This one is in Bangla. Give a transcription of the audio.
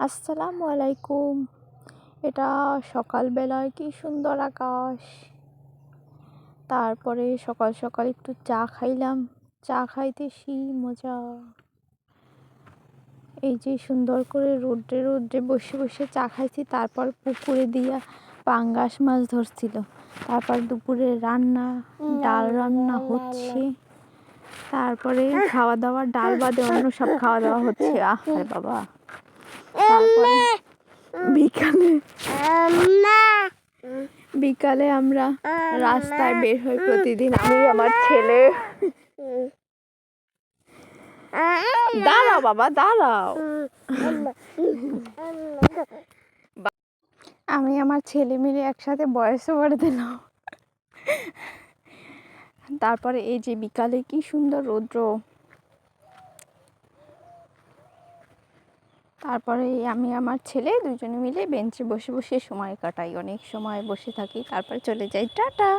আসসালামু আলাইকুম। এটা সকালবেলায় কি সুন্দর আকাশ। তারপরে সকাল সকাল একটু চা খাইলাম। চা খাইতে মজা। এই যে সুন্দর করে রোদ্রে রোদ্রে বসে বসে চা খাইছি, তারপর পুকুরে দিয়া পাঙ্গাস মাছ ধরছিল। তারপর দুপুরে রান্না, ডাল রান্না হচ্ছে। তারপরে খাওয়া দাওয়া, ডাল বাদে অন্য সব খাওয়া দাওয়া হচ্ছে। আহ বাবা। তারপরে বিকালে বিকালে আমরা রাস্তায় বের হই প্রতিদিন। আমি আমার ছেলে। দাঁড়াও বাবা দাঁড়াও। আমি আমার ছেলে মিলে একসাথে বয়স ওভার দিলাম। তারপরে এই যে বিকালে কি সুন্দর রৌদ্র। তারপরে আমি আমার ছেলে দুজনে মিলে বেঞ্চে বসে বসে সময় কাটাই। অনেক সময় বসে থাকি, তারপরে চলে যাই। টাটা!